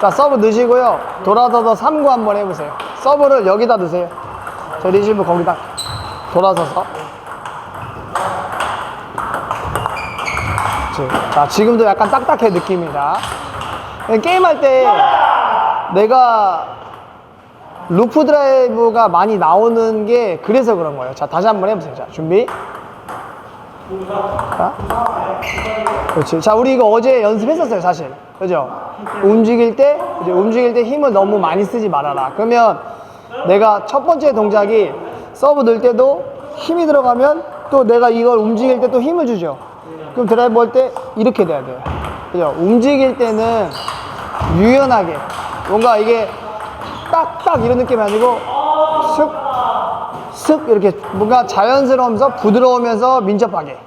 자, 서브 넣으시고요. 돌아서서 3구 한번 해보세요. 서브를 여기다 넣으세요. 저 리시브 거기다 돌아서서. 자, 지금도 약간 딱딱해 느낌이다. 게임할 때 내가 루프 드라이브가 많이 나오는 게 그래서 그런 거예요. 자, 다시 한번 해보세요. 자, 준비. 자. 그렇지. 자, 우리 이거 어제 연습했었어요, 사실. 그죠? 움직일 때, 이제 움직일 때 힘을 너무 많이 쓰지 말아라. 그러면 내가 첫 번째 동작이 서브 넣을 때도 힘이 들어가면 또 내가 이걸 움직일 때 또 힘을 주죠. 그럼 드라이브 할 때 이렇게 돼야 돼요. 그죠? 움직일 때는 유연하게. 뭔가 이게 딱딱 이런 느낌이 아니고 슥, 슥 이렇게 뭔가 자연스러우면서 부드러우면서 민첩하게.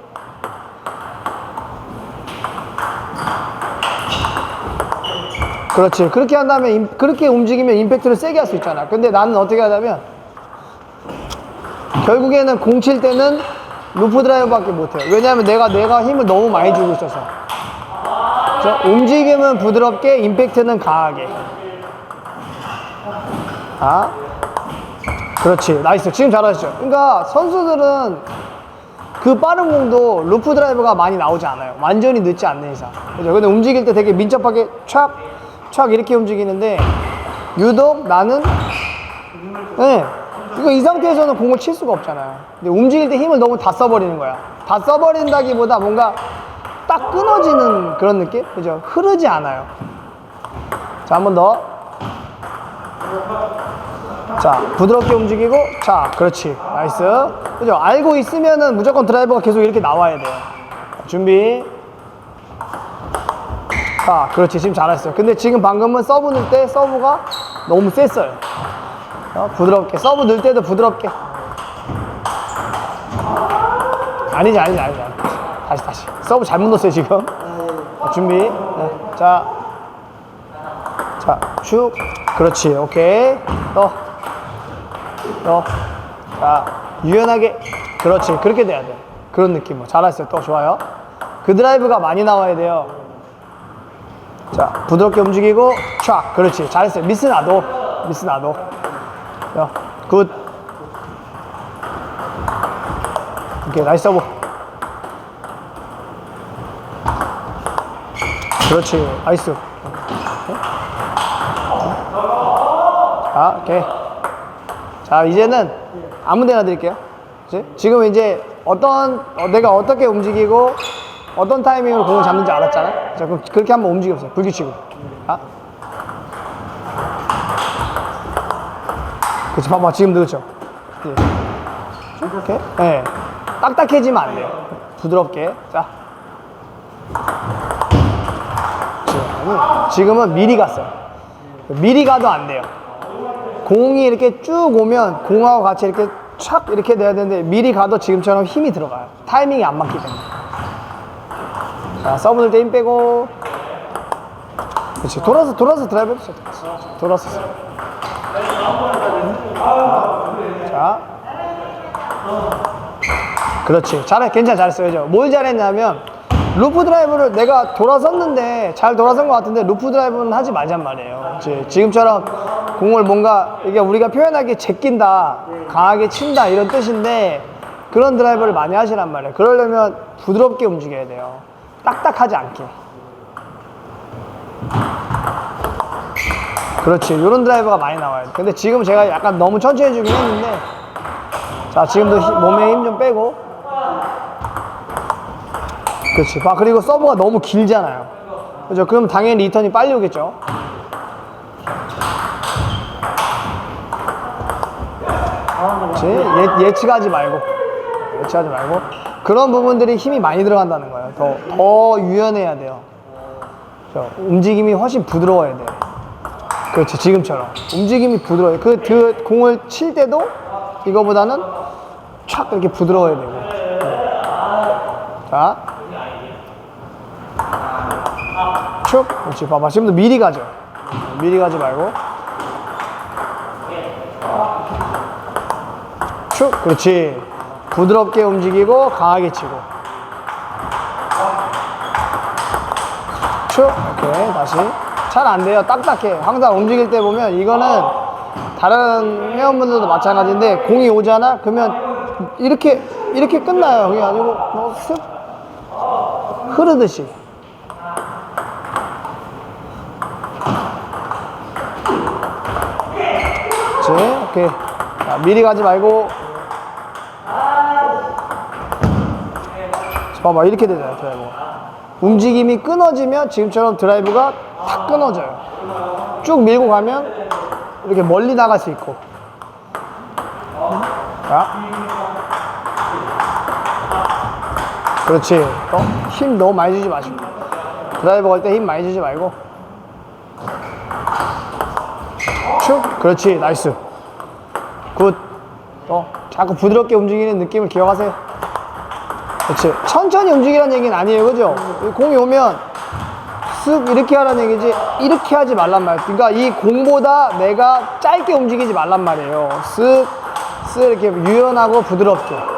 그렇지. 그렇게 한 다음에 임- 그렇게 움직이면 임팩트를 세게 할 수 있잖아. 근데 나는 어떻게 하냐면 결국에는 공 칠 때는 루프 드라이브밖에 못해요. 왜냐하면 내가 내가 힘을 너무 많이 주고 있어서. 자, 움직임은 부드럽게, 임팩트는 강하게. 아, 그렇지. 나이스. 지금 잘하셨죠. 그러니까 선수들은 그 빠른 공도 루프 드라이브가 많이 나오지 않아요. 완전히 늦지 않는 이상. 그죠? 근데 움직일 때 되게 민첩하게 촥, 촥 이렇게 움직이는데 유독 나는 네. 이거 이 상태에서는 공을 칠 수가 없잖아요. 근데 움직일 때 힘을 너무 다 써버리는 거야. 다 써버린다기보다 뭔가 딱 끊어지는 그런 느낌? 그죠? 흐르지 않아요. 자, 한 번 더. 자, 부드럽게 움직이고, 자, 그렇지. 나이스. 그죠? 알고 있으면은 무조건 드라이버가 계속 이렇게 나와야 돼요. 준비. 자, 그렇지. 지금 잘했어요. 근데 지금 방금은 서브 넣을 때 서브가 너무 셌어요. 어, 부드럽게. 서브 넣을 때도 부드럽게. 아니지, 아니지, 아니지. 아니지. 다시, 다시. 서브 잘못 넣었어요, 지금. 자, 준비. 네. 자. 자, 쭉. 그렇지. 오케이. 또. 또. 자, 유연하게. 그렇지. 그렇게 돼야 돼. 그런 느낌으로. 잘했어요. 또 좋아요. 그 드라이브가 많이 나와야 돼요. 자, 부드럽게 움직이고, 촥. 그렇지. 잘했어요. 미스 나도. 미스 나도. 자, 굿. 오케이, 나이스 서브. 그렇지. 나이스. 자, 오케이. 자, 이제는 아무 데나 드릴게요. 그치? 지금 이제 어떤, 어, 내가 어떻게 움직이고 어떤 타이밍으로 공을 잡는지 알았잖아? 자, 그럼 그렇게 한번 움직여보세요. 불규칙으로. 자. 그치, 봐봐. 지금 늘었죠? 예. 이렇게? 예. 딱딱해지면 안 돼요. 부드럽게. 자. 지금은 미리 갔어요. 미리 가도 안 돼요. 공이 이렇게 쭉 오면 공하고 같이 이렇게 촥 이렇게 돼야 되는데 미리 가도 지금처럼 힘이 들어가요. 타이밍이 안 맞기 때문에. 자, 서브 넣을 때 힘 빼고. 그렇지. 돌아서, 돌아서 드라이브 해보세요. 돌아서. 자. 그렇지. 잘해. 괜찮아. 잘했어요. 그죠? 뭘 잘했냐면, 루프 드라이브를 내가 돌아섰는데, 잘 돌아선 것 같은데, 루프 드라이브는 하지 말잔 말이에요. 그치? 지금처럼 공을 뭔가, 이게 우리가 표현하기에 제낀다, 강하게 친다, 이런 뜻인데, 그런 드라이브를 많이 하시란 말이에요. 그러려면 부드럽게 움직여야 돼요. 딱딱하지 않게. 그렇지. 이런 드라이버가 많이 나와요. 근데 지금 제가 약간 너무 천천히 해주긴 했는데, 자, 지금도 힘- 몸에 힘 좀 빼고. 그렇지. 봐. 그리고 서브가 너무 길잖아요. 그죠? 그럼 당연히 리턴이 빨리 오겠죠. 그렇지. 예, 예측하지 말고. 예측하지 말고. 그런 부분들이 힘이 많이 들어간다는 거예요. 더, 더 유연해야 돼요. 그죠? 움직임이 훨씬 부드러워야 돼요. 그렇지. 지금처럼. 움직임이 부드러워요. 그, 그 공을 칠 때도 이거보다는 촥 이렇게 부드러워야 되고. 네. 자. 쭉. 그렇지. 봐봐. 지금도 미리 가죠. 미리 가지 말고. 쭉. 그렇지. 부드럽게 움직이고 강하게 치고. 쭉. 오케이. 다시. 잘 안 돼요. 딱딱해. 항상 움직일 때 보면 이거는 다른 회원분들도 마찬가지인데 공이 오잖아? 그러면 이렇게 이렇게 끝나요. 그게 아니고 뭐슥 흐르듯이. 오케이. 자, 미리 가지 말고. 자, 봐봐. 이렇게 되잖아요, 드라이버가. 움직임이 끊어지면 지금처럼 드라이브가 탁 끊어져요. 쭉 밀고 가면 이렇게 멀리 나갈 수 있고. 자. 그렇지. 어? 힘 너무 많이 주지 마시고. 드라이버 걸 때 힘 많이 주지 말고. 쭉. 그렇지. 나이스. 굿. 어, 자꾸 부드럽게 움직이는 느낌을 기억하세요. 그렇지. 천천히 움직이라는 얘기는 아니에요. 그죠? 이 공이 오면 쓱 이렇게 하라는 얘기지 이렇게 하지 말란 말이에요. 그러니까 이 공보다 내가 짧게 움직이지 말란 말이에요. 쓱, 쓱 이렇게 유연하고 부드럽게.